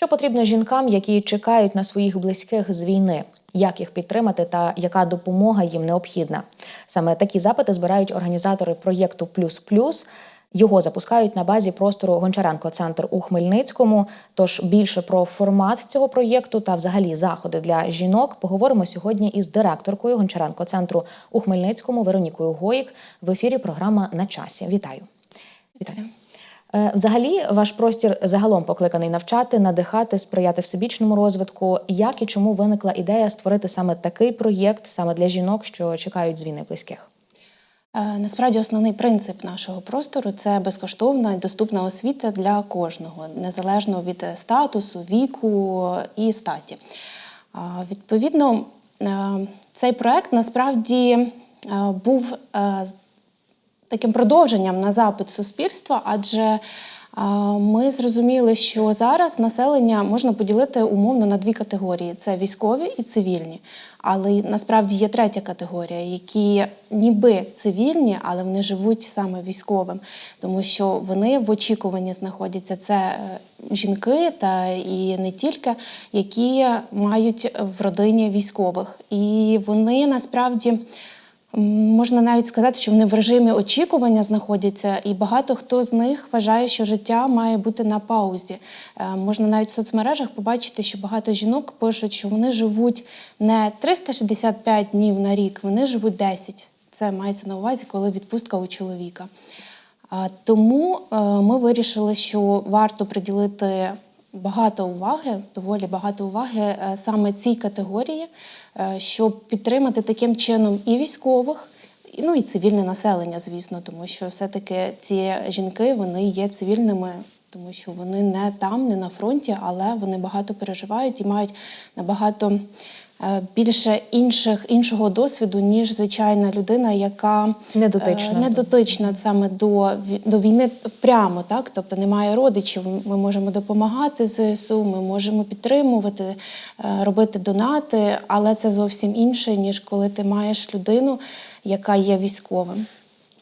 Що потрібно жінкам, які чекають на своїх близьких з війни? Як їх підтримати та яка допомога їм необхідна? Саме такі запити збирають організатори проєкту Плюс Плюс. Його запускають на базі простору Гончаренко Центр у Хмельницькому. Тож більше про формат цього проєкту та взагалі заходи для жінок поговоримо сьогодні із директоркою Гончаренко Центру у Хмельницькому Веронікою Гоїк в ефірі. Програма на часі. Вітаю. Вітаю. Е, Взагалі, ваш простір загалом покликаний навчати, надихати, сприяти всебічному розвитку. Як і чому виникла ідея створити саме такий проєкт саме для жінок, що чекають з війни близьких? Е, Насправді основний принцип нашого простору це безкоштовна і доступна освіта для кожного, незалежно від е, статусу, віку і статі. Відповідно, цей проект насправді був таким продовженням на запит суспільства, адже ми зрозуміли, що зараз населення можна поділити умовно на дві категорії: це військові і цивільні. Але насправді є третя категорія, які ніби цивільні, але вони живуть саме військовим, тому що вони в очікуванні знаходяться. Це е, жінки та і не тільки, які мають в родині військових. І вони насправді. Можна навіть сказати, що вони в режимі очікування знаходяться, і багато хто з них вважає, що життя має бути на паузі. Е, Можна навіть в соцмережах побачити, що багато жінок пишуть, що вони живуть не 365 днів на рік, вони живуть 10. Це мається на увазі, коли відпустка у чоловіка. Тому е, ми вирішили, що варто приділити багато уваги, доволі багато уваги е, саме цій категорії, е, щоб підтримати таким чином і військових, ну і цивільне населення, звісно, тому що все-таки ці жінки вони є цивільними. Тому що вони не там, не на фронті, але вони багато переживають і мають набагато більше інших іншого досвіду, ніж звичайна людина, яка Не дотична. Е, не дотична саме до, до війни прямо, так? Тобто немає родичів. Ми можемо допомагати ЗСУ, ми можемо підтримувати, е, робити донати, але це зовсім інше, ніж коли ти маєш людину, яка є військовим.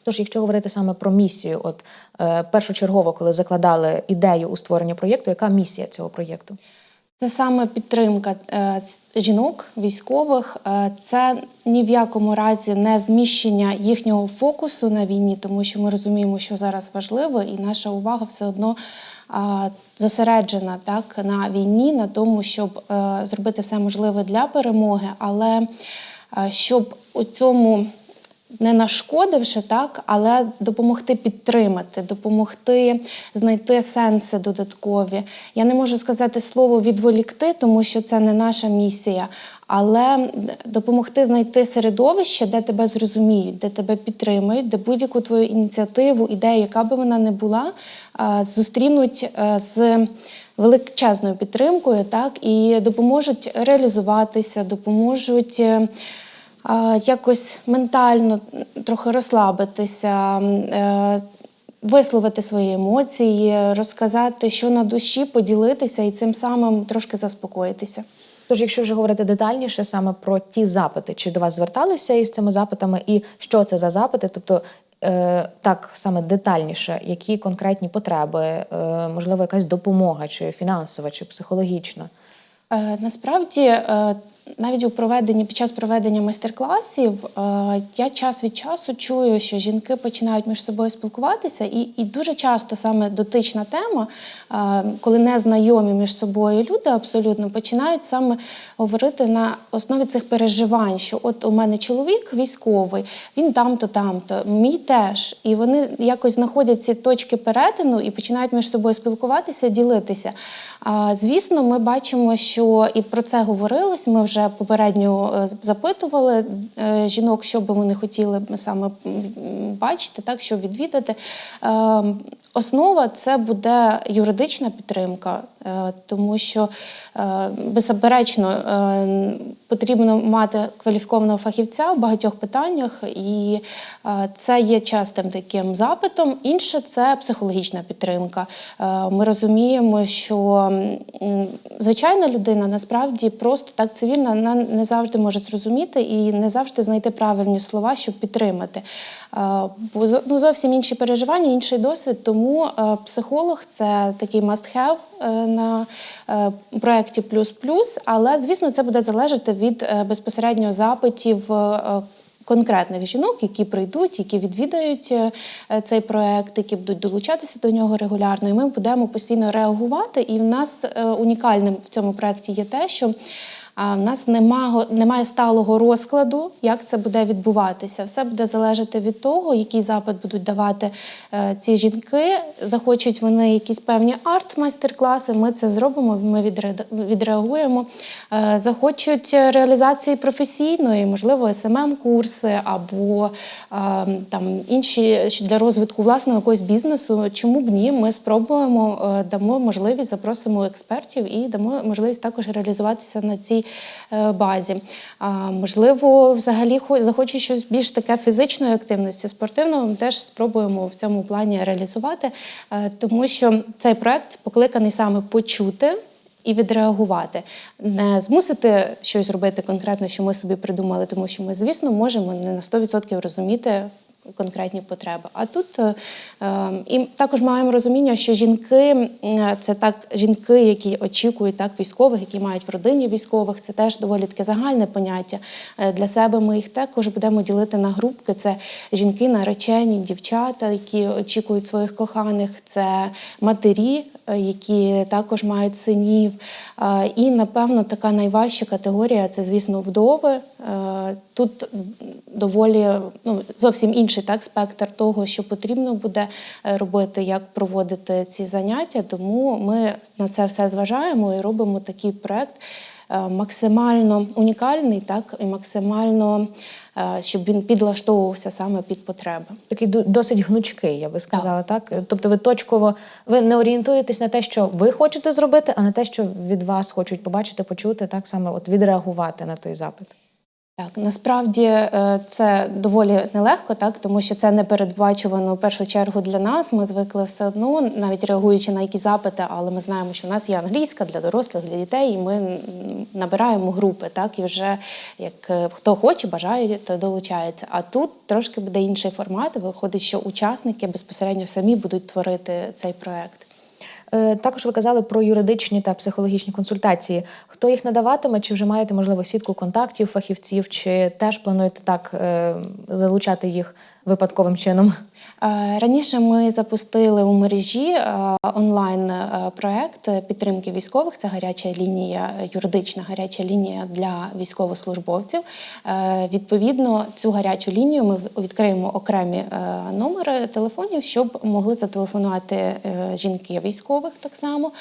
Тож, якщо говорити саме про місію, от е, першочергово, коли закладали ідею у створення проєкту, яка місія цього проєкту? Це саме підтримка е, жінок, військових. Е, Це ні в якому разі не зміщення їхнього фокусу на війні, тому що ми розуміємо, що зараз важливо, і наша увага все одно зосереджена так на війні, на тому, щоб е, зробити все можливе для перемоги, але щоб у цьому не нашкодивши, так, але допомогти підтримати, допомогти знайти сенси додаткові. Я не можу сказати слово відволікти, тому що це не наша місія, але допомогти знайти середовище, де тебе зрозуміють, де тебе підтримують, де будь-яку твою ініціативу, ідею, яка би вона не була, зустрінуть е, з величезною підтримкою, так, і допоможуть реалізуватися, допоможуть. Якось ментально трохи розслабитися, е, висловити свої емоції, розказати, що на душі, поділитися і цим самим трошки заспокоїтися. Тож, якщо вже говорити детальніше саме про ті запити, чи до вас зверталися із цими запитами, і що це за запити? Тобто, е, так саме детальніше, які конкретні потреби, е, можливо, якась допомога, чи фінансова, чи психологічна? Е, Насправді, е, навіть у проведенні під час проведення майстер-класів е, я час від часу чую, що жінки починають між собою спілкуватися, і, і дуже часто саме дотична тема, е, коли не знайомі між собою люди абсолютно починають саме говорити на основі цих переживань, що от у мене чоловік військовий, він там-то, там-то, мій теж. І вони якось знаходять ці точки перетину і починають між собою спілкуватися, ділитися. Звісно, ми бачимо, що і про це говорилось. Ми вже попередньо е, запитували е, жінок, що би вони хотіли саме бачити, так що відвідати. Основа це буде юридична підтримка, е, тому що е, беззаперечно е, потрібно мати кваліфікованого фахівця в багатьох питаннях, і це є частим таким запитом. Інше це психологічна підтримка. Ми розуміємо, що звичайна людина насправді просто так цивільна вона не завжди може зрозуміти і не завжди знайти правильні слова, щоб підтримати. Бо ну, зовсім інші переживання, інший досвід. Тому е, психолог це такий must-have е, на е, проєкті плюс плюс. Але звісно, це буде залежати від безпосередньо запитів. Конкретних жінок, які прийдуть, які відвідають цей проект, які будуть долучатися до нього регулярно, і ми будемо постійно реагувати. І в нас унікальним в цьому проекті є те, що а, в нас нема, немає сталого розкладу, як це буде відбуватися. Все буде залежати від того, який запит будуть давати е, ці жінки. Захочуть вони якісь певні арт-майстер-класи. Ми це зробимо. Ми відре- відреагуємо. Е, захочуть реалізації професійної, можливо, СММ курси або е, там інші для розвитку власного якогось бізнесу. Чому б ні? Ми спробуємо, дамо можливість, запросимо експертів і дамо можливість також реалізуватися на цій базі. А, можливо, взагалі хо- захочуть щось більш таке фізичної активності, спортивного. Ми теж спробуємо в цьому плані реалізувати, е, тому що цей проект покликаний саме почути. І відреагувати, не змусити щось робити конкретно, що ми собі придумали, тому що ми, звісно, можемо не на 100% розуміти конкретні потреби. А тут е, е, і також маємо розуміння, що жінки це так жінки, які очікують так військових, які мають в родині військових. Це теж доволі таке загальне поняття. Е, Для себе ми їх також будемо ділити на групки. Це жінки, наречені, дівчата, які очікують своїх коханих, це матері, е, які також мають синів. І напевно така найважча категорія це, звісно, вдови. Тут доволі ну, зовсім інший так, спектр того, що потрібно буде е, робити, як проводити ці заняття. Тому ми на це все зважаємо і робимо такий проект е, максимально унікальний, так і максимально, е, щоб він підлаштовувався саме під потреби. Такий досить гнучкий, я би сказала, так. Тобто, ви точково ви не орієнтуєтесь на те, що ви хочете зробити, а на те, що від вас хочуть побачити, почути, так саме от відреагувати на той запит. Так, насправді е, це доволі нелегко, так тому що це не передбачувано в першу чергу для нас. Ми звикли все одно, навіть реагуючи на якісь запити, але ми знаємо, що в нас є англійська для дорослих, для дітей, і ми набираємо групи, так і вже як е, хто хоче, бажає, то долучається. А тут трошки буде інший формат. Виходить, що учасники безпосередньо самі будуть творити цей проект. Е, Також ви казали про юридичні та психологічні консультації. Хто їх надаватиме? Чи вже маєте можливо сітку контактів фахівців, чи теж плануєте так е, залучати їх випадковим чином? Е, Раніше ми запустили у мережі онлайн проект підтримки військових. Це гаряча лінія, юридична гаряча лінія для військовослужбовців. Е, Відповідно, цю гарячу лінію ми відкриємо окремі е, номери телефонів, щоб могли зателефонувати е, жінки військових так само.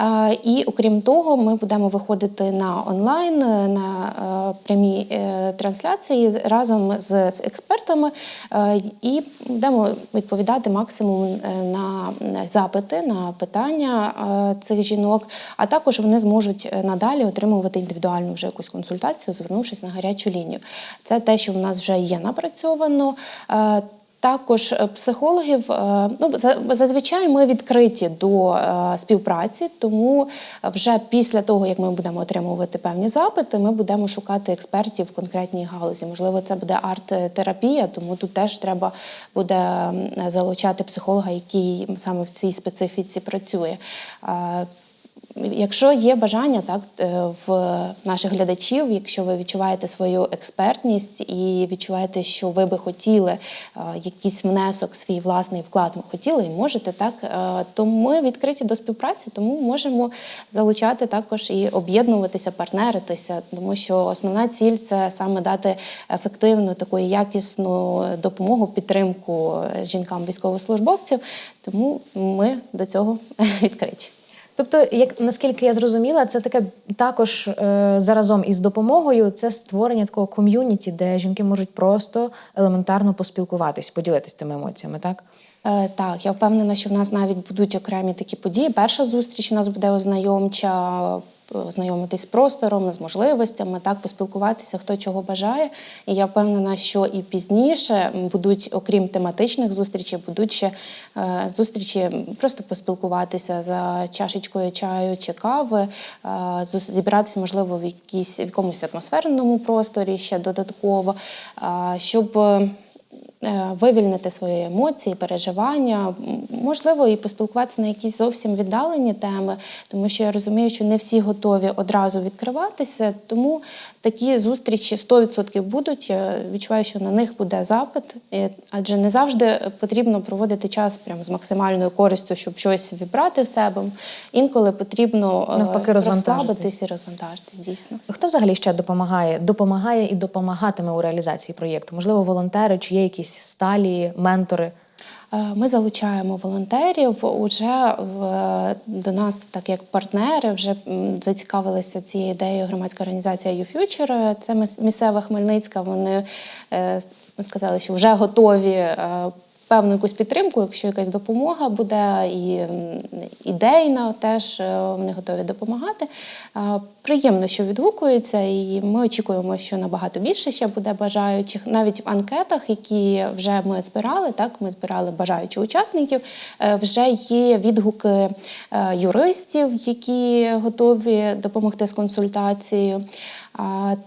Е, І окрім того, ми будемо виходити на онлайн е, на е, прямі е, трансляції разом з експертами е, і будемо відповідати максимум е, на запити, на питання е, цих жінок. А також вони зможуть е, надалі отримувати індивідуальну вже якусь консультацію, звернувшись на гарячу лінію. Це те, що в нас вже є напрацьовано. Також е, психологів, е, ну за- зазвичай ми відкриті до е, співпраці, тому вже після того, як ми будемо отримувати певні запити, ми будемо шукати експертів в конкретній галузі. Можливо, це буде арт-терапія, тому тут теж треба буде залучати психолога, який саме в цій специфіці працює. Якщо є бажання так е, в наших глядачів, якщо ви відчуваєте свою експертність і відчуваєте, що ви би хотіли е, якийсь внесок, свій власний вклад ви хотіли і можете, так е, то ми відкриті до співпраці, тому можемо залучати також і об'єднуватися, партнеритися, тому що основна ціль це саме дати ефективну таку якісну допомогу, підтримку жінкам військовослужбовців. Тому ми до цього відкриті. Тобто, як наскільки я зрозуміла, це таке також е, заразом із допомогою це створення такого ком'юніті, де жінки можуть просто елементарно поспілкуватись, поділитись тими емоціями, так? Е, Так, я впевнена, що в нас навіть будуть окремі такі події. Перша зустріч у нас буде ознайомча, е, ознайомитись з простором, з можливостями, так поспілкуватися, хто чого бажає. І я впевнена, що і пізніше будуть, окрім тематичних зустрічей, будуть ще е, зустрічі просто поспілкуватися за чашечкою чаю чи кави, е, зібратися, можливо, в якійсь в якомусь атмосферному просторі ще додатково, е, щоб. Е, вивільнити свої емоції, переживання, можливо, і поспілкуватися на якісь зовсім віддалені теми, тому що я розумію, що не всі готові одразу відкриватися. Тому такі зустрічі 100% будуть. Я відчуваю, що на них буде запит, адже не завжди потрібно проводити час прям з максимальною користю, щоб щось вібрати в себе. Інколи потрібно е, Навпаки, розслабитись і розвантажитись, дійсно. Хто взагалі ще допомагає? Допомагає і допомагатиме у реалізації проєкту? Можливо, волонтери, чи є якісь сталі, ментори? Е, Ми залучаємо волонтерів. Уже в, до нас, так як партнери, вже зацікавилися цією ідеєю громадська організація YouFuture. Це місцева Хмельницька. Вони е, сказали, що вже готові. Певну якусь підтримку, якщо якась допомога буде, і ідейна теж е, вони готові допомагати. Е, Приємно, що відгукується, і ми очікуємо, що набагато більше ще буде бажаючих. Навіть в анкетах, які вже ми збирали, так ми збирали бажаючих учасників. е, Вже є відгуки юристів, які готові допомогти з консультацією.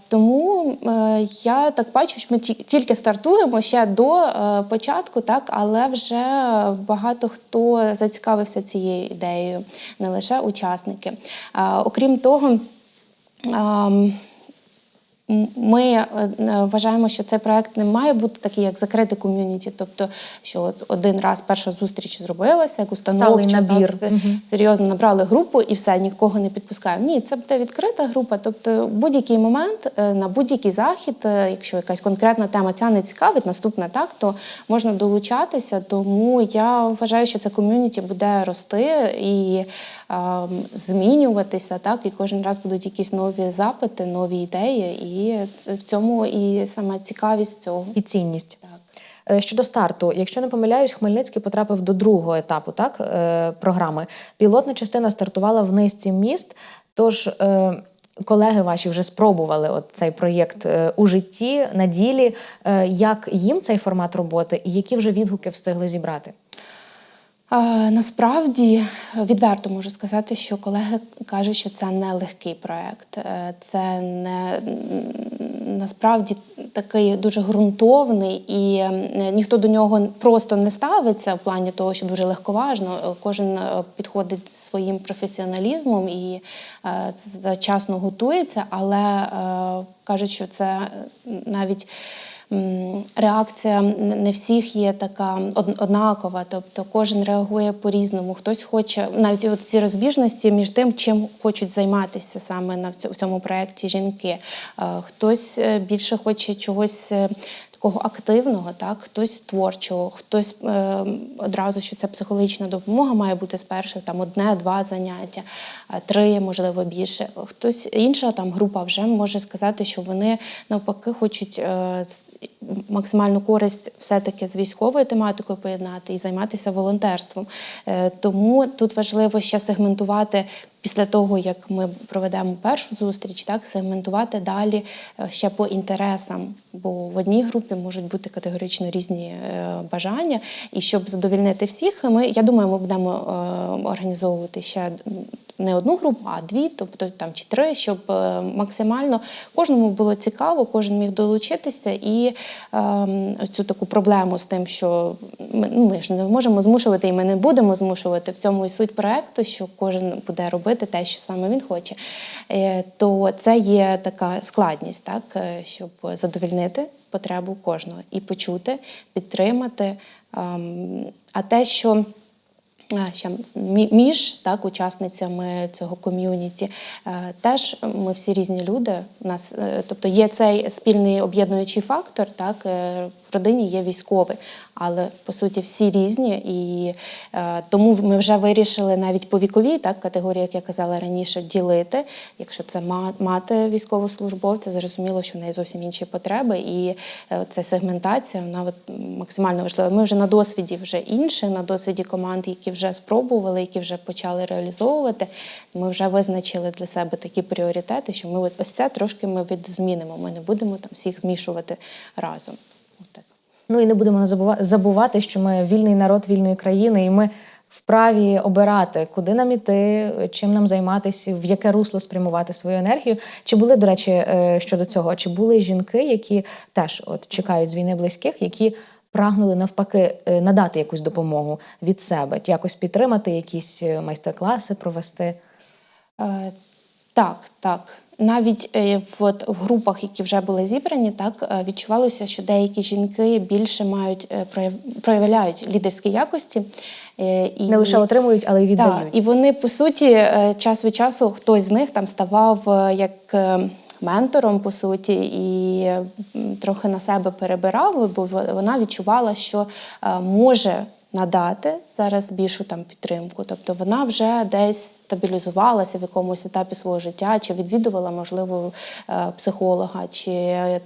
Тому е, я так бачу, що ми тільки стартуємо ще до е, початку, так, але вже багато хто зацікавився цією ідеєю, не лише учасники. Окрім того, Ми е, е, вважаємо, що цей проект не має бути такий, як закритий ком'юніті, тобто, що от один раз перша зустріч зробилася, як установча, набір. так, серйозно набрали групу і все, нікого не підпускаємо. Ні, це буде відкрита група. Тобто, в будь-який момент е, на будь-який захід, е, якщо якась конкретна тема ця не цікавить, наступна так, то можна долучатися. Тому я вважаю, що це ком'юніті буде рости і ем, змінюватися, так і кожен раз будуть якісь нові запити, нові ідеї, і це в цьому і саме цікавість цього. І цінність. Так. Е, Щодо старту, якщо не помиляюсь, Хмельницький потрапив до другого етапу так, е, програми. Пілотна частина стартувала в низці міст. Тож е, колеги ваші вже спробували от цей проєкт у житті, на ділі. Як їм цей формат роботи і які вже відгуки встигли зібрати? Насправді відверто можу сказати, що колеги кажуть, що це не легкий проект. Е, Це не насправді такий дуже ґрунтовний, і ніхто до нього просто не ставиться в плані того, що дуже легковажно. Кожен е, підходить своїм професіоналізмом і е, завчасно готується, але кажуть, що це навіть. Реакція не всіх є така однакова, тобто кожен реагує по-різному. Хтось хоче навіть от ці розбіжності між тим, чим хочуть займатися саме на в цьому проєкті жінки. Е, Хтось е, більше хоче чогось. е, Такого активного, так хтось творчого, хтось е, одразу, що це психологічна допомога має бути з перших там одне-два заняття, три, можливо, більше. Хтось інша там група вже може сказати, що вони навпаки хочуть е, максимальну користь все-таки з військовою тематикою поєднати і займатися волонтерством. Е, Тому тут важливо ще сегментувати. Після того, як ми проведемо першу зустріч, так сегментувати далі е, ще по інтересам, бо в одній групі можуть бути категорично різні е, бажання. І щоб задовільнити всіх, ми я думаю, ми будемо е, організовувати ще не одну групу, а дві, тобто там чи три, щоб максимально кожному було цікаво, кожен міг долучитися. І ем, цю таку проблему з тим, що ми, ну, ми ж не можемо змушувати, і ми не будемо змушувати. В цьому і суть проекту, що кожен буде робити те, що саме він хоче. Е, То це є така складність, так, е, щоб задовільнити потребу кожного і почути, підтримати. А те, що Ще між так, учасницями цього ком'юніті. Е, Теж ми всі різні люди. У нас, тобто є цей спільний об'єднуючий фактор, так, родині є військовий, але по суті всі різні, і е, тому ми вже вирішили навіть по віковій так категорії, як я казала раніше, ділити. Якщо це ма- мати військовослужбовця, зрозуміло, що в неї зовсім інші потреби, і е, ця сегментація вона от максимально важлива. Ми вже на досвіді вже інші, на досвіді команд, які вже спробували, які вже почали реалізовувати. Ми вже визначили для себе такі пріоритети, що ми от ось це трошки ми відзмінимо. Ми не будемо там всіх змішувати разом. Отак. Ну і не будемо забува- забувати, що ми вільний народ вільної країни, і ми вправі обирати, куди нам іти, чим нам займатися, в яке русло спрямувати свою енергію. Чи були, до речі, е, щодо цього, чи були жінки, які теж от чекають з війни близьких, які прагнули навпаки е, надати якусь допомогу від себе, якось підтримати, якісь е, майстер-класи провести? Так, так. Навіть е, в, от, в групах, які вже були зібрані, так е, відчувалося, що деякі жінки більше мають е, прояв- проявляють лідерські якості. І, Не лише отримують, але й Так, віддають. і вони по суті час від часу хтось з них там ставав як ментором, по суті, і трохи на себе перебирав, бо вона відчувала, що може надати зараз більшу там підтримку. Тобто вона вже десь стабілізувалася в якомусь етапі свого життя, чи відвідувала, можливо, е, психолога чи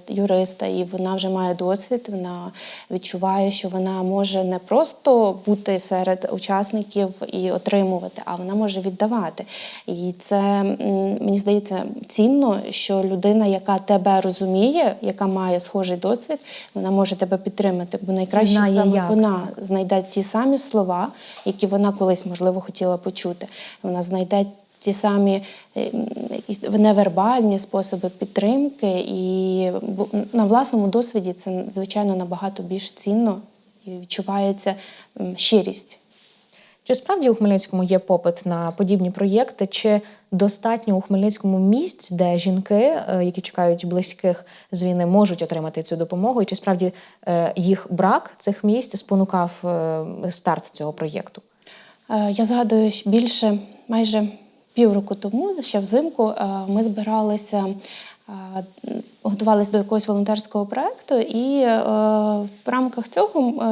юриста, і вона вже має досвід. Вона відчуває, що вона може не просто бути серед учасників і отримувати, а вона може віддавати. І це мені здається цінно, що людина, яка тебе розуміє, яка має схожий досвід, вона може тебе підтримати, бо найкраще Знає, саме як. вона знайде ті самі слова, які вона колись можливо хотіла почути. Вона знайде ті самі е, невербальні способи підтримки, і на власному досвіді це звичайно набагато більш цінно і відчувається щирість. Чи справді у Хмельницькому є попит на подібні проєкти? Чи достатньо у Хмельницькому місць, де жінки, е, які чекають близьких з війни, можуть отримати цю допомогу? І чи справді е, їх брак цих місць спонукав е, старт цього проєкту? Я згадую, більше майже півроку тому, ще взимку, ми збиралися, готувалися до якогось волонтерського проєкту, і е, в рамках цього е,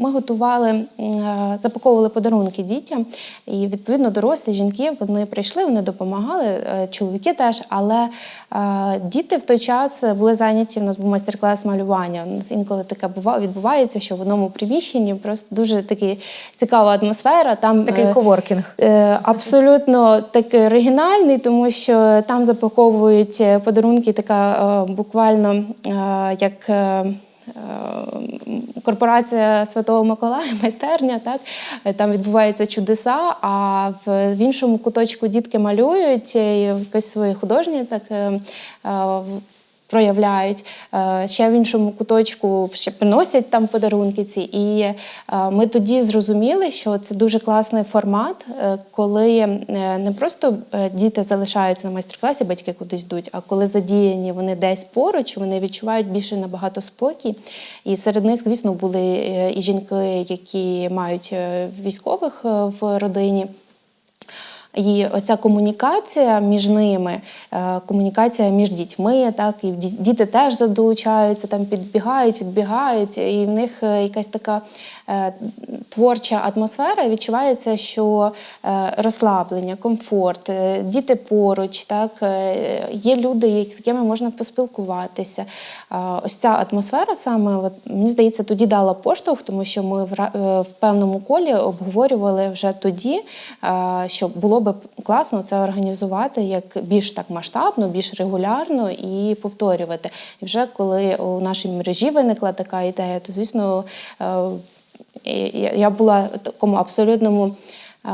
ми готували, е, запаковували подарунки дітям. І відповідно дорослі жінки вони прийшли, вони допомагали, е, чоловіки теж, але е, діти в той час були зайняті. У нас був майстер-клас малювання. У нас інколи таке бува- відбувається, що в одному приміщенні просто дуже таки цікава атмосфера. Там Такий е, коворкінг. Е, Абсолютно такий оригінальний, тому що там запаковують подарунки, така буквально е, як. е, е, Корпорація Святого Миколая, майстерня, так там відбуваються чудеса. А в, іншому куточку дітки малюють і якось свої художні так проявляють. Е, Ще в іншому куточку ще приносять там подарунки ці. І е, ми тоді зрозуміли, що це дуже класний формат, е, коли не просто діти залишаються на майстер-класі, батьки кудись йдуть, а коли задіяні вони десь поруч, вони відчувають більше набагато спокій. І серед них, звісно, були і жінки, які мають військових в родині. І оця комунікація між ними, е, комунікація між дітьми, так і діти теж долучаються, там підбігають, відбігають, і в них е, якась така е, творча атмосфера. Відчувається, що розслаблення, комфорт, діти поруч, так є люди, з якими можна поспілкуватися. Ось ця атмосфера саме от, мені здається, тоді дала поштовх, тому що ми в, певному колі обговорювали вже тоді, що було би класно це організувати як більш так масштабно, більш регулярно і повторювати. І вже коли у нашій мережі виникла така ідея, то звісно е, я була в такому абсолютному е,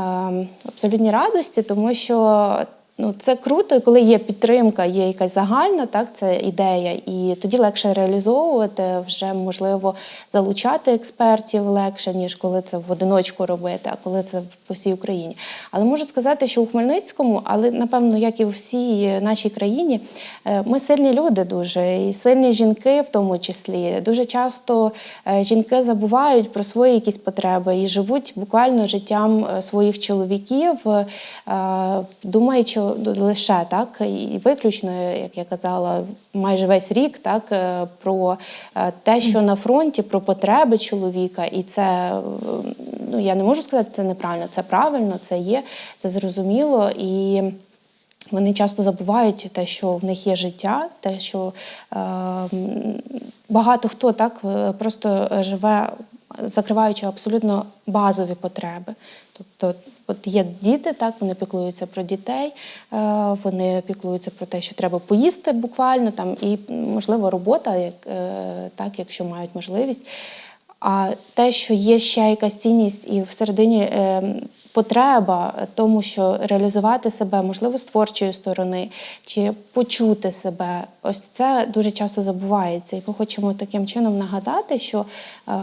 абсолютній радості, тому що. Ну, це круто, коли є підтримка, є якась загальна, так, це ідея, і тоді легше реалізовувати, вже можливо залучати експертів легше, ніж коли це в одиночку робити, а коли це по всій Україні. Але можу сказати, що у Хмельницькому, але напевно, як і у всій нашій країні, е, ми сильні люди дуже, і сильні жінки в тому числі. Дуже часто е, жінки забувають про свої якісь потреби і живуть буквально життям е, своїх чоловіків, думаючи лише так і виключно, як я казала, майже весь рік, так е, про е, те, що на фронті, про потреби чоловіка, і це е, ну я не можу сказати, це неправильно, це правильно, це є, це зрозуміло і. Вони часто забувають те, що в них є життя, те, що е, багато хто так просто живе, закриваючи абсолютно базові потреби. Тобто, от є діти, так вони піклуються про дітей, е, вони піклуються про те, що треба поїсти буквально там, і можливо робота, як е, так, якщо мають можливість. А те, що є ще якась цінність і всередині е, потреба тому, що реалізувати себе, можливо, з творчої сторони, чи почути себе, ось це дуже часто забувається. І ми хочемо таким чином нагадати, що е,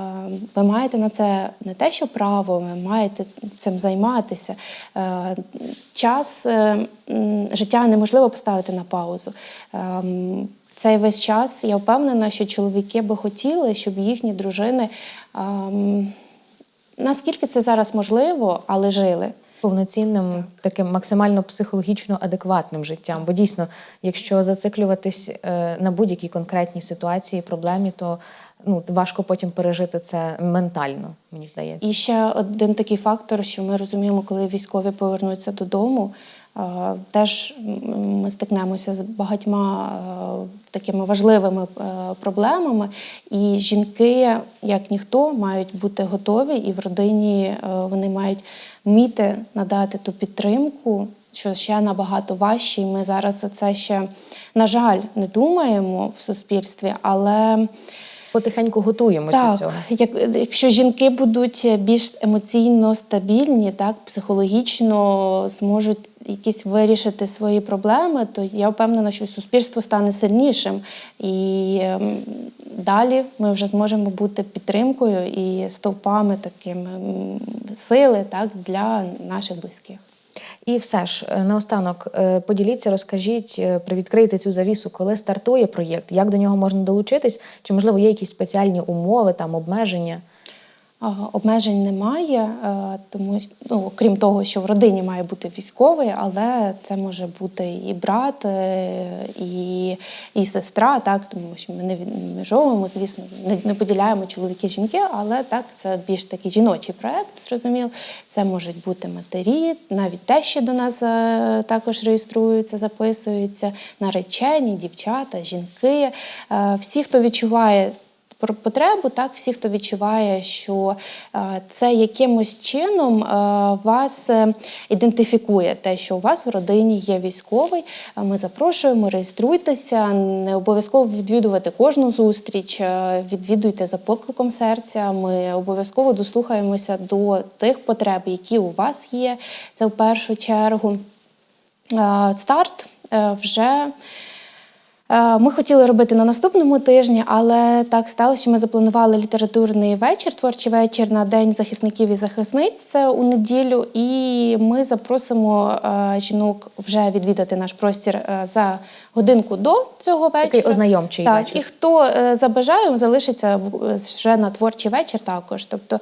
ви маєте на це не те, що право, ви маєте цим займатися. Е, час життя неможливо поставити на паузу. Цей весь час я впевнена, що чоловіки би хотіли, щоб їхні дружини, ем, наскільки це зараз можливо, але жили. повноцінним, таким максимально психологічно адекватним життям. Бо дійсно, якщо зациклюватись е, на будь-якій конкретній ситуації, проблемі, то ну важко потім пережити це ментально, мені здається. І ще один такий фактор, що ми розуміємо, коли військові повернуться додому, теж ми стикнемося з багатьма такими важливими е, проблемами. І жінки, як ніхто, мають бути готові, і в родині е, вони мають вміти надати ту підтримку. Що ще набагато важче, і ми зараз за це ще, на жаль, не думаємо в суспільстві, але Потихеньку готуємося до цього. як, якщо жінки будуть більш емоційно стабільні, так, психологічно зможуть якісь вирішити свої проблеми, то я впевнена, що суспільство стане сильнішим. І ем, далі ми вже зможемо бути підтримкою і стовпами такими сили так, для наших близьких. І все ж е, наостанок е, поділіться, розкажіть, е, привідкрийте цю завісу, коли стартує проєкт, як до нього можна долучитись, чи можливо є якісь спеціальні умови, там обмеження. Обмежень немає, е, тому ну, крім того, що в родині має бути військовий, але це може бути і брат, е, і, і сестра, так тому що ми не відмежовуємо, звісно, не, не поділяємо чоловіки жінки, але так це більш такий жіночий проект, зрозумів. Це можуть бути матері, навіть те, що до нас е, також реєструються, записуються, наречені, дівчата, жінки, всі, хто відчуває потребу, так всі, хто відчуває, що е, це якимось чином е, вас е, ідентифікує, те, що у вас в родині є військовий. Ми запрошуємо, реєструйтеся, не обов'язково відвідувати кожну зустріч, відвідуйте за покликом серця. Ми обов'язково дослухаємося до тих потреб, які у вас є. Це в першу чергу. Старт вже. Е, Ми хотіли робити на наступному тижні, але так сталося, що ми запланували літературний вечір, творчий вечір на День захисників і захисниць це у неділю. І ми запросимо е, жінок вже відвідати наш простір е, за годинку до цього вечора. Такий ознайомчий Так, вечір. і хто забажає, залишиться вже на творчий вечір також. Тобто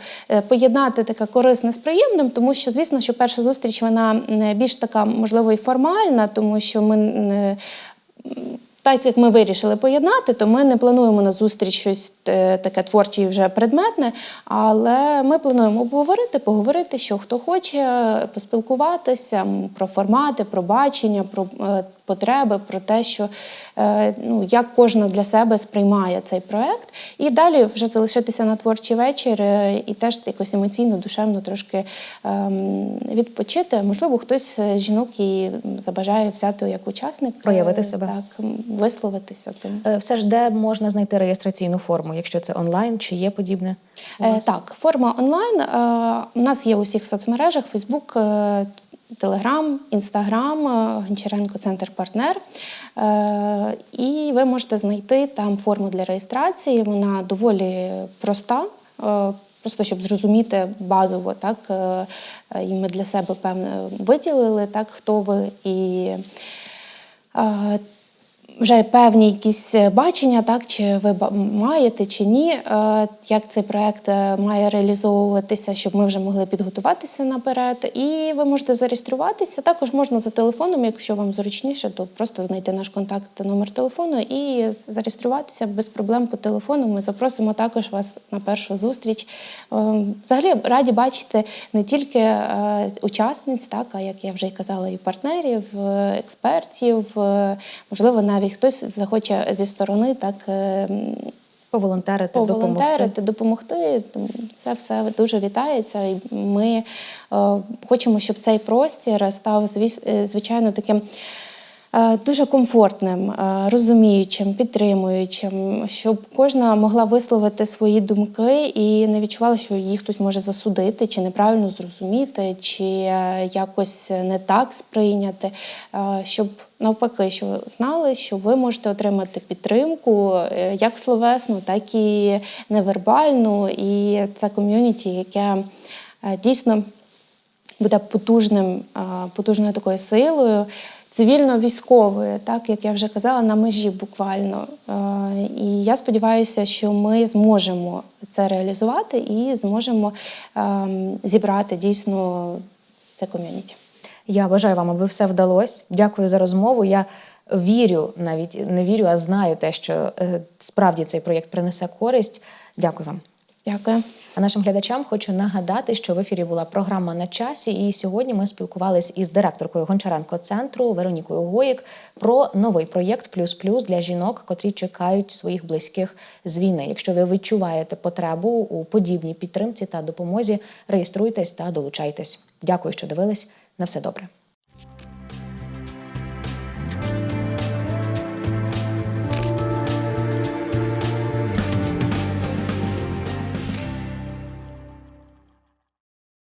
поєднати таке корисне з приємним, тому що, звісно, що перша зустріч вона більш така, можливо, і формальна, тому що ми. Так як ми вирішили поєднати, то ми не плануємо на зустріч щось е, таке творче і вже предметне, але ми плануємо обговорити, поговорити, що хто хоче, поспілкуватися про формати, про бачення, про е, потреби, про те, що е, ну, як кожна для себе сприймає цей проект. І далі вже залишитися на творчий вечір е, і теж якось емоційно, душевно трошки ем, відпочити. Можливо, хтось з жінок і забажає взяти як учасник, е, Проявити себе. Так, висловитися. Тому. Е, Все ж де можна знайти реєстраційну форму, якщо це онлайн, чи є подібне? Е, так, форма онлайн. Е, у нас є у всіх соцмережах: Фейсбук, е, Телеграм, Інстаграм, Гончаренко Центр Партнер. Е, і ви можете знайти там форму для реєстрації. Вона доволі проста. е, Просто щоб зрозуміти базово, так і ми для себе певне виділили, так хто ви і вже певні якісь бачення, так чи ви маєте чи ні, е, як цей проект е, має реалізовуватися, щоб ми вже могли підготуватися наперед. І ви можете зареєструватися. Також можна за телефоном, якщо вам зручніше, то просто знайти наш контакт, номер телефону і зареєструватися без проблем по телефону. Ми запросимо також вас на першу зустріч. Е, Взагалі раді бачити не тільки е, учасниць, так а як я вже й казала, і партнерів, е, експертів, е, можливо, навіть хтось захоче зі сторони так поволонтерити, Поволонтерити, допомогти. допомогти. Це все дуже вітається. І ми е, хочемо, щоб цей простір став е, звичайно таким. Е, Дуже комфортним, е, розуміючим, підтримуючим, щоб кожна могла висловити свої думки і не відчувала, що її хтось може засудити, чи неправильно зрозуміти, чи е, якось не так сприйняти, щоб навпаки, що знали, що ви можете отримати підтримку як словесну, так і невербальну. І це ком'юніті, яке дійсно буде потужним, потужною такою силою. Цивільно-військовою, так як я вже казала, на межі буквально. Е, І я сподіваюся, що ми зможемо це реалізувати і зможемо ем, зібрати дійсно це ком'юніті. Я бажаю вам, аби все вдалося. Дякую за розмову. Я вірю, навіть не вірю, а знаю те, що е, справді цей проєкт принесе користь. Дякую вам. Дякую. А нашим глядачам хочу нагадати, що в ефірі була програма на часі, і сьогодні ми спілкувалися із директоркою Гончаренко центру Веронікою Гоїк про новий проєкт Плюс Плюс для жінок, котрі чекають своїх близьких з війни. Якщо ви відчуваєте потребу у подібній підтримці та допомозі, реєструйтесь та долучайтесь. Дякую, що дивились. На все добре.